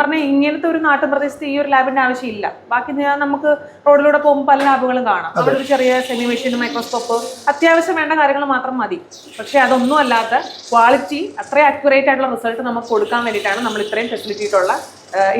പറഞ്ഞാൽ ഇങ്ങനത്തെ ഒരു നാട്ടുപ്രദേശത്ത് ഈ ഒരു ലാബിന്റെ ആവശ്യമില്ല. ബാക്കി ഞാൻ നമുക്ക് റോഡിലൂടെ പോകുമ്പോൾ പല ലാബുകളും കാണാം. അവിടെ ഒരു ചെറിയ സെമി മെഷീൻ മൈക്രോസ്കോപ്പ് അത്യാവശ്യം വേണ്ട കാര്യങ്ങൾ മാത്രം മതി. പക്ഷേ അതൊന്നും അല്ലാത്ത ക്വാളിറ്റി അത്രയും അക്യുറേറ്റ് ആയിട്ടുള്ള റിസൾട്ട് നമുക്ക് കൊടുക്കാൻ വേണ്ടിയിട്ടാണ് നമ്മൾ ഇത്രയും ഫെസിലിറ്റിയിട്ടുള്ള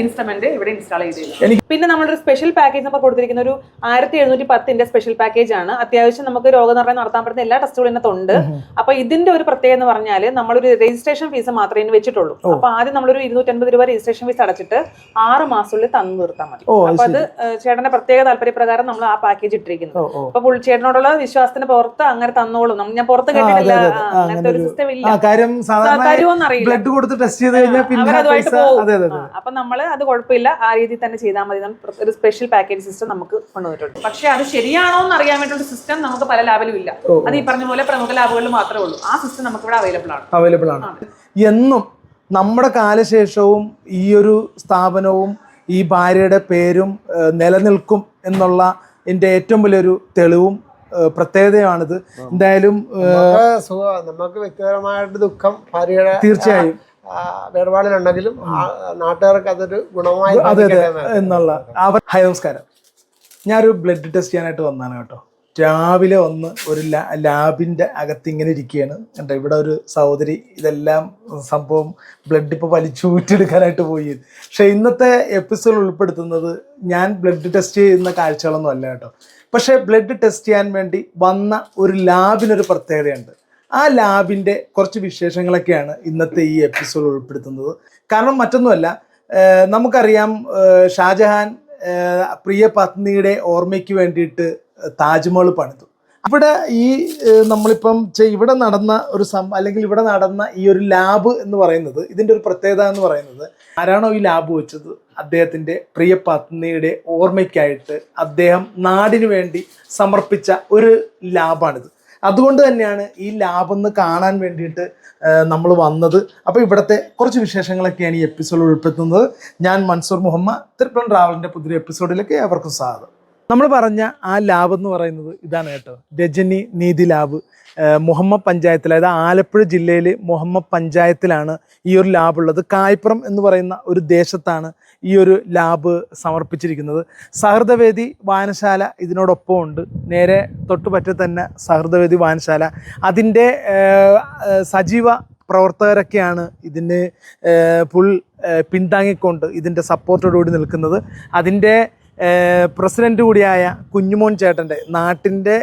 ഇൻസ്ട്രുമെന്റ് ഇവിടെ ഇൻസ്റ്റാൾ ചെയ്തിരുന്നു. പിന്നെ നമ്മളൊരു സ്പെഷ്യൽ പാക്കേജ് നമ്മൾ കൊടുത്തിരിക്കുന്ന ഒരു ആയിരത്തി എഴുന്നൂറ്റി പത്തിന്റെ സ്പെഷ്യൽ പാക്കേജ് ആണ്. അത്യാവശ്യം നമുക്ക് രോഗനിർണയം നടത്താൻ പറ്റുന്ന എല്ലാ ടെസ്റ്റുകളും ഇതിനകത്തുണ്ട്. അപ്പൊ ഇതിന്റെ ഒരു പ്രത്യേകത എന്ന് പറഞ്ഞാൽ നമ്മളൊരു രജിസ്ട്രേഷൻ ഫീസ് മാത്രമേ ഇതിന് വെച്ചിട്ടുള്ളൂ. അപ്പൊ ആദ്യം നമ്മളൊരു ഇരുന്നൂറ്റൻപത് രൂപ രജിസ്ട്രേഷൻ ഫീസ് അടച്ചിട്ട് ആറ് മാസത്തിനുള്ളിൽ തന്നു തീർത്താൽ മതി. അപ്പൊ അത് ചേട്ടന്റെ പ്രത്യേക താല്പര്യപ്രകാരം നമ്മൾ ആ പാക്കേജ് ഇട്ടിരിക്കുന്നത് അപ്പൊ പുള്ളി ചേട്ടനോടുള്ള വിശ്വാസത്തിന് പുറത്ത് അങ്ങനെ തന്നോളും. ഞാൻ പുറത്ത് കേട്ടിട്ടില്ല. അങ്ങനത്തെ ഒരു സിസ്റ്റം ഇല്ല. തരുമോന്നറിയില്ല ബ്ലഡ് കൊടുത്ത് ടെസ്റ്റ് ചെയ്ത് കഴിഞ്ഞാൽ പിന്നെ അപ്പൊ നമ്മൾ അത് കുഴപ്പമില്ല. ആ രീതിയിൽ തന്നെ ചെയ്താൽ മതി. നമ്മൾ ഒരു സ്പെഷ്യൽ പാക്കേജ് സിസ്റ്റം നമുക്ക് കൊണ്ടുവന്നിട്ടുണ്ട് പക്ഷേ അത് ശരിയാണോ എന്ന് അറിയാൻ വേണ്ടിയുള്ള സിസ്റ്റം നമുക്ക് പല ലാബിലും ഇല്ല. അത് ഈ പറഞ്ഞ പോലെ പ്രമുഖ ലാബുകളിൽ മാത്രമേ ഉള്ളൂ. ആ സിസ്റ്റം നമുക്ക് ഇവിടെ അവൈലബിൾ ആണ്. അവൈലബിൾ ആണ്. എന്നും നമ്മുടെ കാലശേഷവും ഈ ഒരു സ്ഥാപനവും ഈ ഭാര്യയുടെ പേരും നിലനിൽക്കും എന്നുള്ള എന്റെ ഏറ്റവും വലിയൊരു തെളിവും പ്രത്യേകതയാണിത്. എന്തായാലും നമുക്ക് വ്യക്തിപരമായിട്ട് ദുഃഖം ഭാര്യയുടെ തീർച്ചയായും. വേർപാടിലുണ്ടെങ്കിലും നാട്ടുകാർക്ക് അതൊരു ഗുണമായി അതെ അതെ എന്നുള്ള അവർ ഹായ് നമസ്കാരം. ഞാനൊരു ബ്ലഡ് ടെസ്റ്റ് ചെയ്യാനായിട്ട് വന്നതാണ് കേട്ടോ. രാവിലെ ഒന്ന് ഒരു ലാബിന്റെ ലാബിന്റെ അകത്ത് ഇങ്ങനെ ഇരിക്കുകയാണ്. കണ്ടോ ഇവിടെ ഒരു സഹോദരി ഇതെല്ലാം സംഭവം ബ്ലഡ് ഇപ്പോൾ വലിച്ചൂറ്റെടുക്കാനായിട്ട് പോയി. പക്ഷേ ഇന്നത്തെ എപ്പിസോഡ് ഉൾപ്പെടുത്തുന്നത് ഞാൻ ബ്ലഡ് ടെസ്റ്റ് ചെയ്യുന്ന കാഴ്ചകളൊന്നും അല്ല കേട്ടോ. പക്ഷേ ബ്ലഡ് ടെസ്റ്റ് ചെയ്യാൻ വേണ്ടി വന്ന ഒരു ലാബിനൊരു പ്രത്യേകതയുണ്ട്. ആ ലാബിന്റെ കുറച്ച് വിശേഷങ്ങളൊക്കെയാണ് ഇന്നത്തെ ഈ എപ്പിസോഡ് ഉൾപ്പെടുത്തുന്നത്. കാരണം മറ്റൊന്നുമല്ല നമുക്കറിയാം ഷാജഹാൻ പ്രിയ പത്നിയുടെ ഓർമ്മയ്ക്ക് വേണ്ടിയിട്ട് താജ്മഹൽ പണിതു. ഇവിടെ ഈ നമ്മളിപ്പം ഇവിടെ നടന്ന ഒരു സം അല്ലെങ്കിൽ ഇവിടെ നടന്ന ഈ ഒരു ലാബ് എന്ന് പറയുന്നത് ഇതിന്റെ ഒരു പ്രത്യേകത എന്ന് പറയുന്നത് ആരാണോ ഈ ലാബ് വെച്ചത്? അദ്ദേഹത്തിന്റെ പ്രിയ പത്നിയുടെ ഓർമ്മയ്ക്കായിട്ട് അദ്ദേഹം നാടിനു വേണ്ടി സമർപ്പിച്ച ഒരു ലാബാണിത്. അതുകൊണ്ട് തന്നെയാണ് ഈ ലാബ് ഒന്ന് കാണാൻ വേണ്ടിയിട്ട് നമ്മൾ വന്നത്. അപ്പോൾ ഇവിടുത്തെ കുറച്ച് വിശേഷങ്ങളൊക്കെയാണ് ഈ എപ്പിസോഡ് ഉൾപ്പെടുത്തുന്നത്. ഞാൻ മൻസൂർ മുഹമ്മദ് തിരുപ്പൻ ട്രാവലിന്റെ പുതിയ എപ്പിസോഡിലേക്ക് അവർക്കും സ്വാഗതം. നമ്മൾ പറഞ്ഞ ആ ലാബ് എന്ന് പറയുന്നത് ഇതാണ് കേട്ടോ. രജനി നീതി ലാബ്. മുഹമ്മദ് പഞ്ചായത്തിൽ അതായത് ആലപ്പുഴ ജില്ലയിൽ മുഹമ്മദ് പഞ്ചായത്തിലാണ് ഈ ഒരു ലാബ് ഉള്ളത്. കായ്പുറം എന്ന് പറയുന്ന ഒരു ദേശത്താണ് ഈ ഒരു ലാബ് സമർപ്പിച്ചിരിക്കുന്നത്. സഹൃദവേദി വായനശാല ഇതിനോടൊപ്പം ഉണ്ട് നേരെ തൊട്ടുപറ്റ തന്നെ സഹൃദവേദി വായനശാല. അതിന്റെ സജീവ പ്രവർത്തകരൊക്കെയാണ് ഇതിന് ഫുൾ പിന്താങ്ങിക്കൊണ്ട് ഇതിന്റെ സപ്പോർട്ടോടുകൂടി നിൽക്കുന്നത്. അതിന്റെ പ്രസിഡന്റ് കൂടിയായ കുഞ്ഞുമോൻ ചേട്ടന്റെ നാട്ടിന്റെ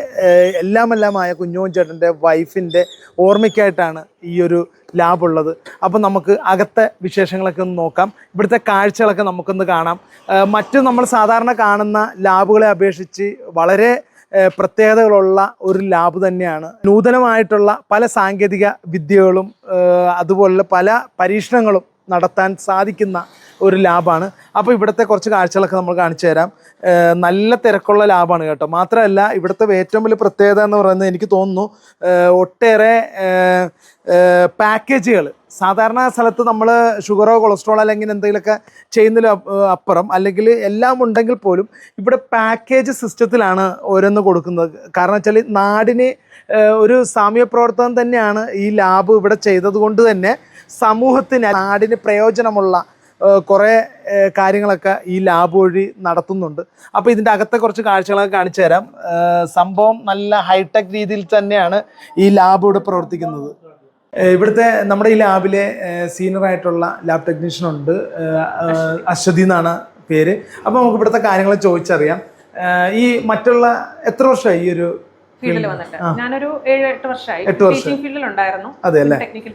എല്ലാമെല്ലാമായ കുഞ്ഞുമോൻ ചേട്ടന്റെ വൈഫിന്റെ ഓർമ്മയ്ക്കായിട്ടാണ് ഈ ഒരു ലാബ് ഉള്ളത് അപ്പോൾ നമുക്ക് അകത്തെ വിശേഷങ്ങളൊക്കെ ഒന്ന് നോക്കാം. ഇവിടുത്തെ കാഴ്ചകളൊക്കെ നമുക്കൊന്ന് കാണാം. മറ്റു നമ്മൾ സാധാരണ കാണുന്ന ലാബുകളെ അപേക്ഷിച്ച് വളരെ പ്രത്യേകതകളുള്ള ഒരു ലാബ് തന്നെയാണ്. നൂതനമായിട്ടുള്ള പല സാങ്കേതിക വിദ്യകളും അതുപോലെ പല പരീക്ഷണങ്ങളും നടത്താൻ സാധിക്കുന്ന ഒരു ലാബാണ്. അപ്പോൾ ഇവിടുത്തെ കുറച്ച് കാഴ്ചകളൊക്കെ നമ്മൾ കാണിച്ചു തരാം. നല്ല തിരക്കുള്ള ലാബാണ് കേട്ടോ. മാത്രമല്ല ഇവിടുത്തെ ഏറ്റവും വലിയ പ്രത്യേകത എന്ന് പറയുന്നത് എനിക്ക് തോന്നുന്നു ഒട്ടേറെ പാക്കേജുകൾ. സാധാരണ സ്ഥലത്ത് നമ്മൾ ഷുഗറോ കൊളസ്ട്രോളോ അല്ലെങ്കിൽ എന്തെങ്കിലുമൊക്കെ ചെയ്യുന്നതിൽ അപ്പ- അപ്പുറം അല്ലെങ്കിൽ എല്ലാം ഉണ്ടെങ്കിൽ പോലും ഇവിടെ പാക്കേജ് സിസ്റ്റത്തിലാണ് ഓരോന്ന് കൊടുക്കുന്നത്. കാരണം വെച്ചാൽ നാടിന് ഒരു സാമ്യ പ്രവർത്തനം തന്നെയാണ് ഈ ലാബ് ഇവിടെ ചെയ്തത് കൊണ്ട് തന്നെ സമൂഹത്തിന് നാടിന് പ്രയോജനമുള്ള കുറേ കാര്യങ്ങളൊക്കെ ഈ ലാബ് വഴി നടത്തുന്നുണ്ട്. അപ്പോൾ ഇതിന്റെ അകത്തെ കുറച്ച് കാഴ്ചകളൊക്കെ കാണിച്ചു തരാം. സംഭവം നല്ല ഹൈടെക് രീതിയിൽ തന്നെയാണ് ഈ ലാബ് ഇവിടെ പ്രവർത്തിക്കുന്നത്. ഇവിടുത്തെ നമ്മുടെ ഈ ലാബിലെ സീനിയർ ആയിട്ടുള്ള ലാബ് ടെക്നീഷ്യൻ ഉണ്ട്. അശ്വതി എന്നാണ് പേര്. അപ്പോൾ നമുക്ക് ഇവിടുത്തെ കാര്യങ്ങൾ ചോദിച്ചറിയാം. ഈ മറ്റുള്ള എത്ര വർഷമായി ഈ ഒരു ഫീൽഡിൽ വന്നിട്ട്. ആ. ഞാനൊരു ഏഴ് എട്ട് വർഷമായി എട്ട് ടീച്ചിങ് ഫീൽഡിൽ ഉണ്ടായിരുന്നു. ടെക്നിക്കൽ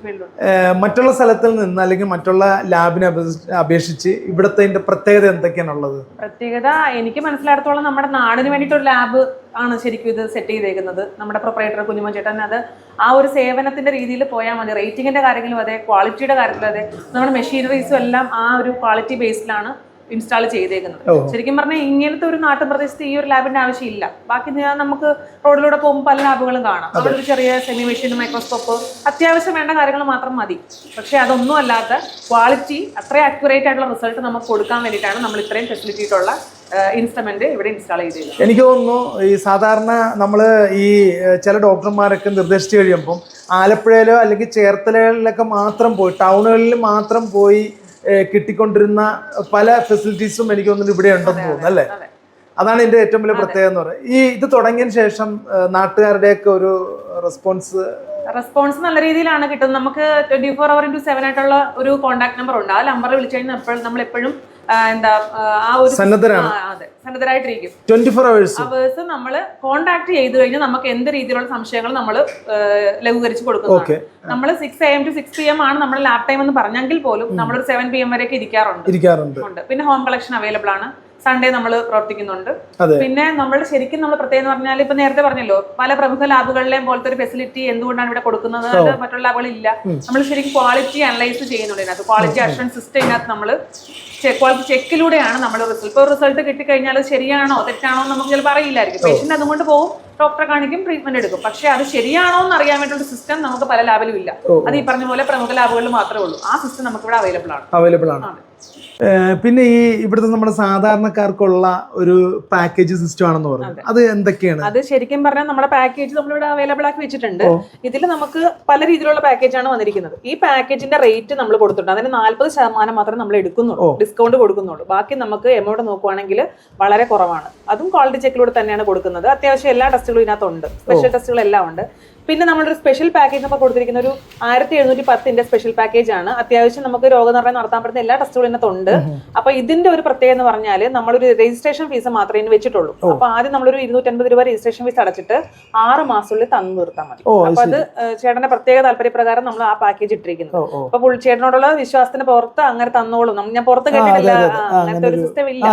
ഏഹ് മറ്റുള്ള സ്ഥലത്തിൽ നിന്ന് അല്ലെങ്കിൽ മറ്റുള്ള ലാബിനെ അപേക്ഷിച്ച് അപേക്ഷിച്ച് ഇവിടുത്തെ പ്രത്യേകത എന്തൊക്കെയാണുള്ളത്? പ്രത്യേകത എനിക്ക് മനസ്സിലായിടത്തോളം നമ്മുടെ നാടിന് വേണ്ടിയിട്ട് ഒരു ലാബ് ആണ് ശരിക്കും ഇത് സെറ്റ് ചെയ്തേക്കുന്നത്. നമ്മുടെ പ്രൊപ്പറേറ്റർ കുഞ്ഞുമോൻ ചേട്ടൻ അത് ആ ഒരു സേവനത്തിന്റെ രീതിയിൽ പോയാൽ മതി. റേറ്റിംഗിന്റെ കാര്യങ്ങളും അതെ ക്വാളിറ്റിയുടെ കാര്യത്തിലും അതെ. നമ്മുടെ മെഷീനറീസും എല്ലാം ആ ഒരു ക്വാളിറ്റി ബേസിലാണ് ഇൻസ്റ്റാൾ ചെയ്തേക്കുന്നത്. ശരിക്കും പറഞ്ഞാൽ ഇങ്ങനത്തെ ഒരു നാട്ടുപ്രദേശത്ത് ഈ ഒരു ലാബിന്റെ ആവശ്യമില്ല. ബാക്കി നമുക്ക് റോഡിലൂടെ പോകുമ്പോൾ പല ലാബുകളും കാണാം. അവിടെ ഒരു ചെറിയ സെമി മെഷീൻ മൈക്രോസ്കോപ്പ് അത്യാവശ്യം വേണ്ട കാര്യങ്ങൾ മാത്രം മതി. പക്ഷേ അതൊന്നും അല്ലാത്ത ക്വാളിറ്റി അത്ര അക്യുറേറ്റ് ആയിട്ടുള്ള റിസൾട്ട് നമുക്ക് കൊടുക്കാൻ വേണ്ടിയിട്ടാണ് നമ്മൾ ഇത്രയും ഫെസിലിറ്റി ഉള്ള ഇൻസ്ട്രുമെന്റ് ഇവിടെ ഇൻസ്റ്റാൾ ചെയ്തിരിക്കുന്നത് എനിക്ക് തോന്നുന്നു ഈ സാധാരണ നമ്മൾ ഈ ചില ഡോക്ടർമാരൊക്കെ നിർദ്ദേശിച്ചു കഴിയുമ്പം ആലപ്പുഴയിലോ അല്ലെങ്കിൽ ചേർത്തലകളിലൊക്കെ മാത്രം പോയി ടൗണുകളിൽ മാത്രം പോയി കിട്ടിക്കൊണ്ടിരുന്ന പല ഫെസിലിറ്റീസും എനിക്ക് തോന്നുന്നു ഇവിടെ ഉണ്ടെന്ന് തോന്നുന്നു അല്ലേ? അതാണ് ഇതിന്റെ ഏറ്റവും വലിയ പ്രത്യേകത എന്ന് പറയുന്നത്. ഈ ഇത് തുടങ്ങിയതിന് ശേഷം നാട്ടുകാരുടെയൊക്കെ ഒരു റെസ്പോൺസ് റെസ്പോൺസ് നല്ല രീതിയിലാണ് കിട്ടുന്നത്. നമുക്ക് twenty four hour into seven ആയിട്ടുള്ള ഒരു കോൺടാക്ട് നമ്പർ ഉണ്ട്. ആ നമ്പറിൽ വിളിച്ചു കഴിഞ്ഞാൽ നമ്മൾ എപ്പോഴും എന്താ ആ, ഒരു സന്നദ്ധരാണ്. അതെ സന്നദ്ധരായിട്ടിരിക്കും. ട്വന്റി ഫോർ അവേഴ്സ് അവേഴ്സ് നമ്മൾ കോൺടാക്ട് ചെയ്ത് കഴിഞ്ഞാൽ നമുക്ക് എന്ത് രീതിയിലുള്ള സംശയങ്ങൾ നമ്മൾ ലഘൂകരിച്ച് കൊടുക്കുന്നത് നമ്മൾ six A M to six P M ആണ് നമ്മുടെ ലാബ് ടൈം എന്ന് പറഞ്ഞെങ്കിൽ പോലും നമ്മളൊരു സെവൻ പി എം വരെയൊക്കെ ഇരിക്കാറുണ്ട്. ഇരിക്കാറുണ്ട്. പിന്നെ ഹോം കളക്ഷൻ അവൈലബിൾ ആണ്. സൺഡേ നമ്മൾ പ്രവർത്തിക്കുന്നുണ്ട്. പിന്നെ നമ്മൾ ശരിക്കും നമ്മൾ പ്രത്യേകം പറഞ്ഞാൽ ഇപ്പൊ നേരത്തെ പറഞ്ഞല്ലോ പല പ്രമുഖ ലാബുകളിലെയും പോലത്തെ ഒരു ഫെസിലിറ്റി എന്തുകൊണ്ടാണ് ഇവിടെ കൊടുക്കുന്നത് മറ്റുള്ള ലാബുകളില്ല നമ്മൾ ശരിക്കും ക്വാളിറ്റി അനലൈസ് ചെയ്യുന്നുണ്ട് ഇതിനകത്ത്. ക്വാളിറ്റി അഷുറൻസ് സിസ്റ്റം ഇതിനകത്ത് നമ്മൾ ചെക്കിലൂടെയാണ് നമ്മൾ റിസൾട്ട് ഇപ്പോൾ റിസൾട്ട് കിട്ടിക്കഴിഞ്ഞാൽ ശരിയാണോ തെറ്റാണോ എന്ന് നമുക്ക് ചിലപ്പോൾ അറിയില്ലായിരിക്കും. പേഷ്യന്റ് അതുകൊണ്ട് പോകും ഡോക്ടറെ കാണിക്കും ട്രീറ്റ്മെന്റ് എടുക്കും. പക്ഷെ അത് ശരിയാണോ എന്ന് അറിയാൻ വേണ്ടിയുള്ള സിസ്റ്റം നമുക്ക് പല ലാബിലും ഇല്ല. അത് ഈ പറഞ്ഞ പോലെ പ്രമുഖ ലാബുകളിൽ മാത്രമേ ഉള്ളൂ. ആ സിസ്റ്റം നമുക്ക് ഇവിടെ അവൈലബിൾ ആണ്. അവൈലബിൾ ആണ്. പിന്നെ ഈ ഇവിടുത്തെ നമ്മുടെ സാധാരണക്കാർക്കുള്ള ഒരു പാക്കേജ് സിസ്റ്റം ആണെന്ന് പറഞ്ഞു. അത്. എന്തൊക്കെയാണ്? അത് ശരിക്കും പറഞ്ഞാൽ നമ്മുടെ പാക്കേജ് നമ്മളിവിടെ അവൈലബിൾ ആക്കി വെച്ചിട്ടുണ്ട്. ഇതിൽ നമുക്ക് പല രീതിയിലുള്ള പാക്കേജാണ് ആണ് വന്നിരിക്കുന്നത്. ഈ പാക്കേജിന്റെ റേറ്റ് നമ്മൾ കൊടുത്തിട്ടുണ്ട്. അതിന് നാല്പത് ശതമാനം മാത്രമേ നമ്മൾ എടുക്കുന്നുള്ളൂ. ഡിസ്കൗണ്ട് കൊടുക്കുന്നുള്ളൂ. ബാക്കി നമുക്ക് എമൗണ്ട് നോക്കുവാണെങ്കിൽ വളരെ കുറവാണ്. അതും ക്വാളിറ്റി ചെക്കിലൂടെ തന്നെയാണ് കൊടുക്കുന്നത്. അത്യാവശ്യം എല്ലാ ടെസ്റ്റുകളും ഇതിനകത്തുണ്ട്. സ്പെഷ്യൽ ടെസ്റ്റുകളെല്ലാം ഉണ്ട്. പിന്നെ നമ്മളൊരു സ്പെഷ്യൽ പാക്കേജ് നമ്മൾ കൊടുത്തിരിക്കുന്ന ഒരു ആയിരത്തി എഴുന്നൂറ്റി പത്തിന്റെ സ്പെഷ്യൽ പാക്കേജ് ആണ്. അത്യാവശ്യം നമുക്ക് രോഗനിർണയം നടത്താൻ പറ്റുന്ന എല്ലാ ടെസ്റ്റുകളും ഇതിനകത്തുണ്ട് അപ്പൊ ഇതിന്റെ ഒരു പ്രത്യേകത എന്ന് പറഞ്ഞാൽ നമ്മളൊരു രജിസ്ട്രേഷൻ ഫീസ് മാത്രമേ ഇതിന് വെച്ചിട്ടുള്ളൂ. അപ്പൊ ആദ്യം നമ്മളൊരു ഇരുന്നൂറ്റൻപത് രൂപ രജിസ്ട്രേഷൻ ഫീസ് അടച്ചിട്ട് ആറ് മാസത്തിനുള്ളിൽ തന്നു നിർത്താൻ മതി. അത് അപ്പൊ അത് ചേട്ടന്റെ പ്രത്യേക താല്പര്യപ്രകാരം നമ്മൾ ആ പാക്കേജ് ഇട്ടിരിക്കുന്നത് അപ്പൊ പുള്ളി ചേട്ടനോടുള്ള വിശ്വാസത്തിന് പുറത്ത് അങ്ങനെ തന്നോളും. ഞാൻ പുറത്ത് കേട്ടിട്ടില്ല. അങ്ങനത്തെ ഒരു സിസ്റ്റം ഇല്ല.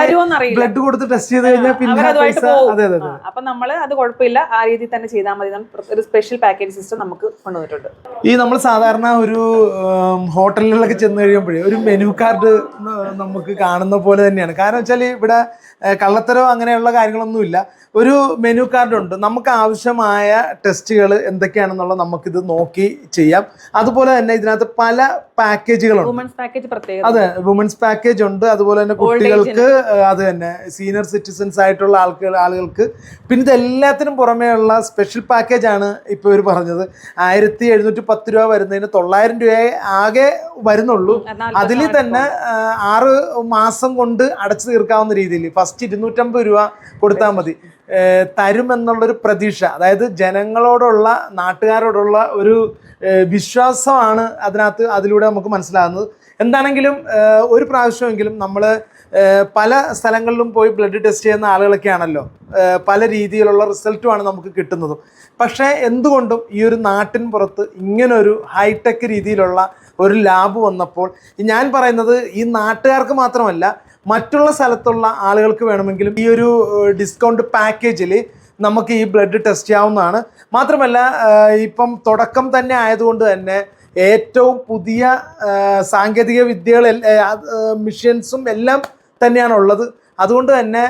തരുമോന്നറിയില്ല അപ്പൊ നമ്മൾ അത് കുഴപ്പമില്ല. ആ രീതിയിൽ തന്നെ ചെയ്താൽ ഒരു സ്പെഷ്യൽ പാക്കേജ് സിസ്റ്റം നമുക്ക് കൊണ്ടുവന്നിട്ടുണ്ട്. ഈ നമ്മൾ സാധാരണ ഒരു ഹോട്ടലുകളിലൊക്കെ ചെന്ന് കഴിയുമ്പോഴേ ഒരു മെനു കാർഡ് നമുക്ക് കാണുന്ന പോലെ തന്നെയാണ്. കാരണം വെച്ചാൽ ഇവിടെ കള്ളത്തരോ അങ്ങനെയുള്ള കാര്യങ്ങളൊന്നുമില്ല. ഒരു മെനു കാർഡ് ഉണ്ട്. നമുക്ക് ആവശ്യമായ ടെസ്റ്റുകൾ എന്തൊക്കെയാണെന്നുള്ളത് നമുക്കിത് നോക്കി ചെയ്യാം. അതുപോലെ തന്നെ ഇതിനകത്ത് പല പാക്കേജുകളുണ്ട് വുമൻസ് പാക്കേജ് അതെ വുമൻസ് പാക്കേജ് ഉണ്ട്. അതുപോലെ തന്നെ കുട്ടികൾക്ക് അത് തന്നെ. സീനിയർ സിറ്റിസൺസ് ആയിട്ടുള്ള ആൾക്കാർ ആളുകൾക്ക്. പിന്നെ ഇതെല്ലാത്തിനും പുറമേയുള്ള സ്പെഷ്യൽ പാക്കേജ് ആണ് ഇപ്പോൾ ഇവർ പറഞ്ഞത്. ആയിരത്തി എഴുന്നൂറ്റി പത്ത് രൂപ വരുന്നതിന് തൊള്ളായിരം രൂപയെ ആകെ വരുന്നുള്ളൂ. അതിൽ തന്നെ ആറ് മാസം കൊണ്ട് അടച്ചു തീർക്കാവുന്ന രീതിയിൽ ഫസ്റ്റ് ഇരുന്നൂറ്റമ്പത് രൂപ കൊടുത്താൽ മതി. തരുമെന്നുള്ളൊരു പ്രതീക്ഷ. അതായത് ജനങ്ങളോടുള്ള നാട്ടുകാരോടുള്ള ഒരു വിശ്വാസമാണ് അതിനകത്ത് അതിലൂടെ നമുക്ക് മനസ്സിലാകുന്നത്. എന്താണെങ്കിലും ഒരു പ്രാവശ്യമെങ്കിലും നമ്മൾ പല സ്ഥലങ്ങളിലും പോയി ബ്ലഡ് ടെസ്റ്റ് ചെയ്യുന്ന ആളുകളൊക്കെയാണല്ലോ. പല രീതിയിലുള്ള റിസൾട്ടുമാണ് നമുക്ക് കിട്ടുന്നതും. പക്ഷേ എന്തുകൊണ്ടും ഈ ഒരു നാട്ടിൻ പുറത്ത് ഇങ്ങനൊരു ഹൈടെക് രീതിയിലുള്ള ഒരു ലാബ് വന്നപ്പോൾ ഞാൻ പറയുന്നത് ഈ നാട്ടുകാർക്ക് മാത്രമല്ല മറ്റുള്ള സ്ഥലത്തുള്ള ആളുകൾക്ക് വേണമെങ്കിലും ഈ ഒരു ഡിസ്കൗണ്ട് പാക്കേജിൽ നമുക്ക് ഈ ബ്ലഡ് ടെസ്റ്റ് ചെയ്യാവുന്നതാണ്. മാത്രമല്ല ഇപ്പം തുടക്കം തന്നെ ആയതുകൊണ്ട് തന്നെ ഏറ്റവും പുതിയ സാങ്കേതിക വിദ്യകൾ മിഷ്യൻസും എല്ലാം തന്നെയാണ് ഉള്ളത് അതുകൊണ്ട് തന്നെ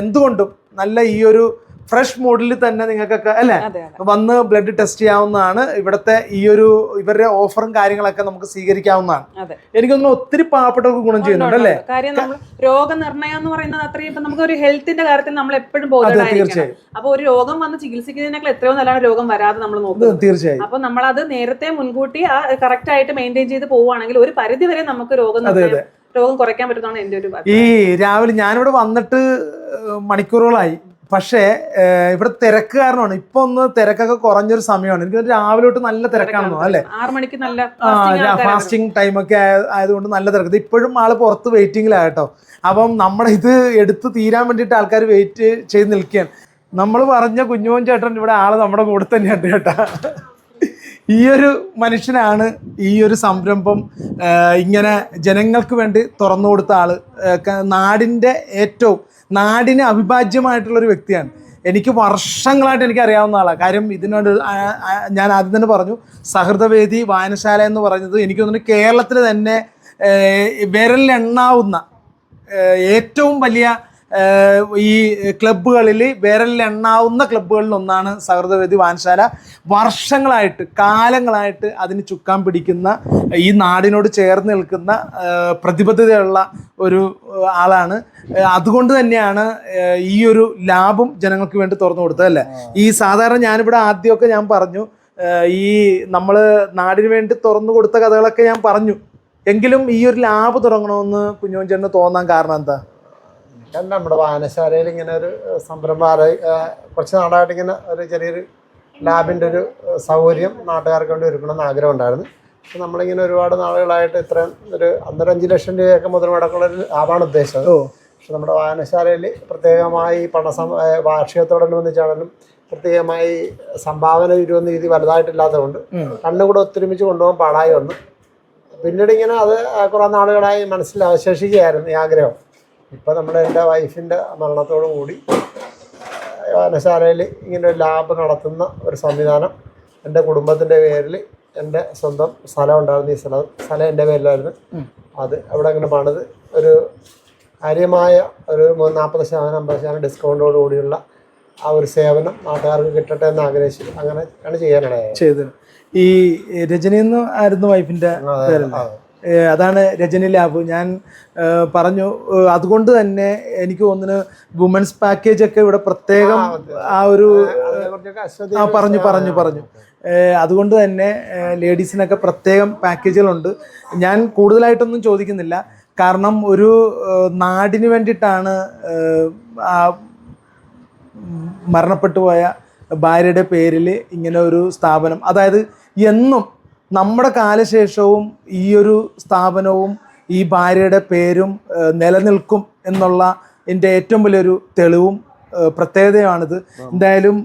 എന്തുകൊണ്ടും നല്ല ഈ ഒരു ഫ്രഷ് മൂഡിൽ തന്നെ നിങ്ങൾക്കൊക്കെ അല്ലേ? അതെ അതെ. വന്ന് ബ്ലഡ് ടെസ്റ്റ് ചെയ്യാവുന്നതാണ്. ഇവിടുത്തെ ഈ ഒരു ഇവരുടെ ഓഫറും കാര്യങ്ങളൊക്കെ നമുക്ക് സ്വീകരിക്കാവുന്നതാണ്. അതെ. എനിക്കൊന്നും ഒത്തിരി പാവപ്പെട്ടവർക്ക് ഗുണം ചെയ്യുന്നുണ്ട് അല്ലേ? കാര്യം നമ്മൾ രോഗനിർണയം എന്ന് പറയുന്നത് അത്രയും ഇപ്പൊ നമുക്ക് ഒരു ഹെൽത്തിന്റെ കാര്യത്തിൽ നമ്മൾ എപ്പോഴും അതെ ബോധമായിരിക്കണം തീർച്ചയായും. അപ്പൊ ഒരു രോഗം വന്ന് ചികിത്സിക്കുന്നതിനേക്കാൾ എത്രയോ നല്ലതാണ് രോഗം വരാതെ നമ്മൾ നോക്കുന്നത്. തീർച്ചയായും. അപ്പൊ നമ്മളത് നേരത്തെ മുൻകൂട്ടി ആ കറക്റ്റ് ആയിട്ട് മെയിന്റെയിൻ ചെയ്ത് പോവുകയാണെങ്കിൽ ഒരു പരിധി വരെ നമുക്ക് രോഗം അതെ, രോഗം കുറയ്ക്കാൻ പറ്റുന്നതാണ് എന്റെ ഒരു ഈ രാവിലെ ഞാനിവിടെ വന്നിട്ട് മണിക്കൂറുകളായി. പക്ഷേ ഇവിടെ തിരക്ക് കാരണമാണ്. ഇപ്പൊ ഒന്ന് തിരക്കൊക്കെ കുറഞ്ഞൊരു സമയമാണ്. എനിക്ക് രാവിലെ തൊട്ട് നല്ല തിരക്കാണെന്നോ അല്ലേ? ആറ് മണിക്ക് നല്ല ഫാസ്റ്റിംഗ് ടൈമൊക്കെ ആയതുകൊണ്ട് നല്ല തിരക്ക്. ഇപ്പോഴും ആൾ പുറത്ത് വെയിറ്റിംഗിലാട്ടോ അപ്പം നമ്മുടെ ഇത് എടുത്ത് തീരാൻ വേണ്ടിയിട്ട് ആൾക്കാർ വെയിറ്റ് ചെയ്ത് നിൽക്കുകയാണ്. നമ്മൾ പറഞ്ഞ കുഞ്ഞുമോൻ ചേട്ടൻ ഇവിടെ ആൾ നമ്മുടെ കൂടെ തന്നെയുണ്ട് കേട്ടാ. ഈ ഒരു മനുഷ്യനാണ് ഈ ഒരു സംരംഭം ഇങ്ങനെ ജനങ്ങൾക്ക് വേണ്ടി തുറന്നു കൊടുത്ത ആൾ നാടിന്റെ ഏറ്റവും നാടിന് അവിഭാജ്യമായിട്ടുള്ളൊരു വ്യക്തിയാണ്. എനിക്ക് വർഷങ്ങളായിട്ട് എനിക്ക് അറിയാവുന്ന ആളാണ് കാര്യം ഇതിനോട് ഞാൻ ആദ്യം തന്നെ പറഞ്ഞു സഹൃദവേദി വായനശാല എന്ന് പറയുന്നത് എനിക്ക് തോന്നുന്നു കേരളത്തിൽ തന്നെ വിരലിലെണ്ണാവുന്ന ഏറ്റവും വലിയ ഈ ക്ലബ്ബുകളിൽ വിരലിലെണ്ണാവുന്ന ക്ലബ്ബുകളിൽ ഒന്നാണ് സഹൃദവേദി വാൻശാല. വർഷങ്ങളായിട്ട് കാലങ്ങളായിട്ട് അതിന് ചുക്കാൻ പിടിക്കുന്ന ഈ നാടിനോട് ചേർന്ന് നിൽക്കുന്ന പ്രതിബദ്ധതയുള്ള ഒരു ആളാണ്. അതുകൊണ്ട് തന്നെയാണ് ഈ ഒരു ലാഭം ജനങ്ങൾക്ക് വേണ്ടി തുറന്നു കൊടുത്തത് അല്ലേ? ഈ സാധാരണ ഞാനിവിടെ ആദ്യമൊക്കെ ഞാൻ പറഞ്ഞു ഈ നമ്മൾ നാടിന് വേണ്ടി തുറന്നു കൊടുത്ത കഥകളൊക്കെ ഞാൻ പറഞ്ഞു. എങ്കിലും ഈ ഒരു ലാബ് തുടങ്ങണമെന്ന് കുഞ്ഞോഞ്ചേട്ടന് തോന്നാൻ കാരണം എന്താ? കണ്ട നമ്മുടെ വായനശാലയിൽ ഇങ്ങനെ ഒരു സംരംഭം കുറച്ച് നാളായിട്ട് ഇങ്ങനെ ഒരു ചെറിയൊരു ലാബിന്റെ ഒരു സൗകര്യം നാട്ടുകാർക്ക് വേണ്ടി ഒരുക്കണമെന്ന് ആഗ്രഹം ഉണ്ടായിരുന്നു പക്ഷെ നമ്മളിങ്ങനെ ഒരുപാട് നാളുകളായിട്ട് ഇത്രയും ഒരു ഒന്നര അഞ്ച് ലക്ഷം രൂപയൊക്കെ മുതൽ മുടക്കുള്ള ഒരു ലാബാണ് ഉദ്ദേശിച്ചത്. പക്ഷെ നമ്മുടെ വായനശാലയിൽ പ്രത്യേകമായി പണ സം വാർഷികത്തോടനുബന്ധിച്ചാണെങ്കിലും പ്രത്യേകമായി സംഭാവന ഇരുപത് രീതി വലുതായിട്ടില്ലാത്തതുകൊണ്ട് കണ്ണുകൂടെ ഒത്തൊരുമിച്ച് കൊണ്ടുപോകാൻ പാടായി വന്നു. പിന്നീട് ഇങ്ങനെ അത് കുറേ നാളുകളായി മനസ്സിൽ അവശേഷിക്കുകയായിരുന്നു ഈ ആഗ്രഹം. ഇപ്പോൾ നമ്മൾ എന്റെ വൈഫിന്റെ മരണത്തോടു കൂടി വായനശാലയിൽ ഇങ്ങനെ ഒരു ലാബ് നടത്തുന്ന ഒരു സംവിധാനം എന്റെ കുടുംബത്തിന്റെ പേരിൽ എന്റെ സ്വന്തം സ്ഥലം ഉണ്ടായിരുന്നു. ഈ സ്ഥലം സ്ഥലം എന്റെ പേരിലായിരുന്നു. അത് അവിടെ അങ്ങനെ പണിത് ഒരു കാര്യമായ ഒരു നാൽപ്പത് ശതമാനം അമ്പത് ശതമാനം ഡിസ്കൗണ്ടോട് കൂടിയുള്ള ആ ഒരു സേവനം നാട്ടുകാർക്ക് കിട്ടട്ടെ എന്ന് ആഗ്രഹിച്ച് അങ്ങനെ ആണ് ചെയ്യാനിടയായത് ചെയ്തത്. ഈ രജനി എന്ന് ആയിരുന്നു വൈഫിന്റെ അതാണ് രജനി ലാബ്. ഞാൻ പറഞ്ഞു അതുകൊണ്ട് തന്നെ എനിക്ക് തോന്നുന്നു വുമൻസ് പാക്കേജ് ഒക്കെ ഇവിടെ പ്രത്യേകം ആ ഒരു ആ പറഞ്ഞു പറഞ്ഞു പറഞ്ഞു. അതുകൊണ്ട് തന്നെ ലേഡീസിനൊക്കെ പ്രത്യേകം പാക്കേജുകളുണ്ട് ഞാൻ കൂടുതലായിട്ടൊന്നും ചോദിക്കുന്നില്ല. കാരണം ഒരു നാടിന് വേണ്ടിയിട്ടാണ് മരണപ്പെട്ടു പോയ ഭാര്യയുടെ പേരിൽ ഇങ്ങനെ ഒരു സ്ഥാപനം. അതായത് എന്നും നമ്മുടെ കാലശേഷവും ഈ ഒരു സ്ഥാപനവും ഈ ഭാര്യയുടെ പേരും നിലനിൽക്കും എന്നുള്ള എന്റെ ഏറ്റവും വലിയൊരു തെളിവും പ്രത്യേകതയാണിത്. എന്തായാലും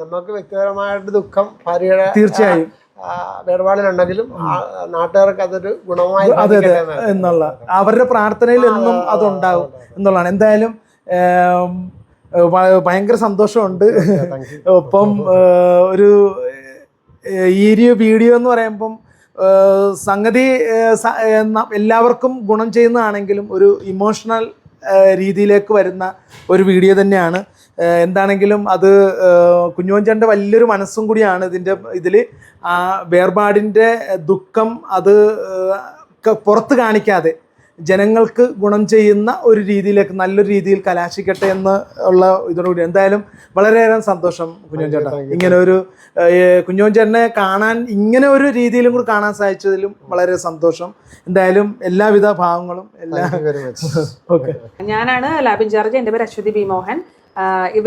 നമുക്ക് വ്യക്തിപരമായിട്ട് ദുഃഖം ഭാര്യയുടെ തീർച്ചയായും. വേർപാടിലുണ്ടെങ്കിലും നാട്ടുകാർക്ക് അതൊരു ഗുണമായി അതെ അതെ എന്നുള്ള അവരുടെ പ്രാർത്ഥനയിൽ എന്നും അതുണ്ടാവും എന്നുള്ളതാണ്. എന്തായാലും ഭയങ്കര സന്തോഷമുണ്ട്. ഒപ്പം ഒരു ഈ ഒരു വീഡിയോ എന്ന് പറയുമ്പം സംഗതി എല്ലാവർക്കും ഗുണം ചെയ്യുന്നതാണെങ്കിലും ഒരു ഇമോഷണൽ രീതിയിലേക്ക് വരുന്ന ഒരു വീഡിയോ തന്നെയാണ്. എന്താണെങ്കിലും അത് കുഞ്ഞോഞ്ചന്റെ വലിയൊരു മനസ്സും കൂടിയാണ് ഇതിന്റെ ഇതിൽ ആ വേർപാടിന്റെ ദുഃഖം അത് പുറത്ത് കാണിക്കാതെ ജനങ്ങൾക്ക് ഗുണം ചെയ്യുന്ന ഒരു രീതിയിലേക്ക് നല്ലൊരു രീതിയിൽ കലാശിക്കട്ടെ എന്ന് ഉള്ള ഇതോടുകൂടി. എന്തായാലും വളരെയേറെ സന്തോഷം കുഞ്ഞോൻ ചേട്ടാ. ഇങ്ങനെ ഒരു കുഞ്ഞോൻ ചേട്ടനെ കാണാൻ ഇങ്ങനെ ഒരു രീതിയിലും കൂടി കാണാൻ സാധിച്ചതിലും വളരെ സന്തോഷം. എന്തായാലും എല്ലാവിധ ഭാവങ്ങളും എല്ലാ ഞാനാണ് ലാബ് ഇൻചാർജ് എന്റെ പേര് അശ്വതി ബി മോഹൻ.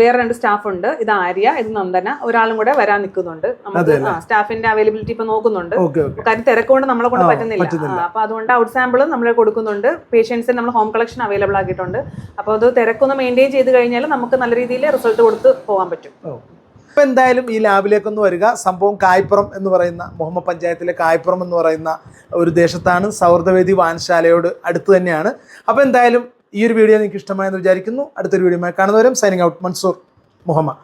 വേറെ രണ്ട് സ്റ്റാഫ് ഉണ്ട്. ഇത് ആര്യ ഇത് നന്ദന. ഒരാളും കൂടെ വരാൻ നിൽക്കുന്നുണ്ട്. നമുക്ക് സ്റ്റാഫിന്റെ അവൈലബിലിറ്റി ഇപ്പൊ നോക്കുന്നുണ്ട്. കാര്യം തിരക്കുകൊണ്ട് നമ്മളെ കൊണ്ട് പറ്റുന്നില്ല. പറ്റുന്നില്ല. അപ്പൊ അതുകൊണ്ട് ഔട്ട് സാമ്പിൾ നമ്മൾ കൊടുക്കുന്നുണ്ട്. പേഷ്യൻസിന് നമ്മൾ ഹോം കളക്ഷൻ അവൈലബിൾ ആക്കിയിട്ടുണ്ട്. അപ്പോൾ അത് തിരക്കൊന്ന് മെയിന്റെയിൻ ചെയ്ത് കഴിഞ്ഞാൽ നമുക്ക് നല്ല രീതിയിൽ റിസൾട്ട് കൊടുത്ത് പോകാൻ പറ്റും. ഇപ്പം എന്തായാലും ഈ ലാബിലേക്കൊന്ന് വരിക. സംഭവം കായ്പുറം എന്ന് പറയുന്ന മുഹമ്മദ് പഞ്ചായത്തിലെ കായ്പുറം എന്ന് പറയുന്ന ഒരു ദേശത്താണ് സൗഹൃദവേദി വാൻശാലയോട് അടുത്ത് തന്നെയാണ്. അപ്പോൾ എന്തായാലും ഈ ഒരു വീഡിയോ നിങ്ങൾക്ക് ഇഷ്ടമായെന്ന് വിചാരിക്കുന്നു. അടുത്തൊരു വീഡിയോ കാണുന്നവരും സൈനിങ് ഔട്ട് മൻസൂർ മുഹമ്മദ്.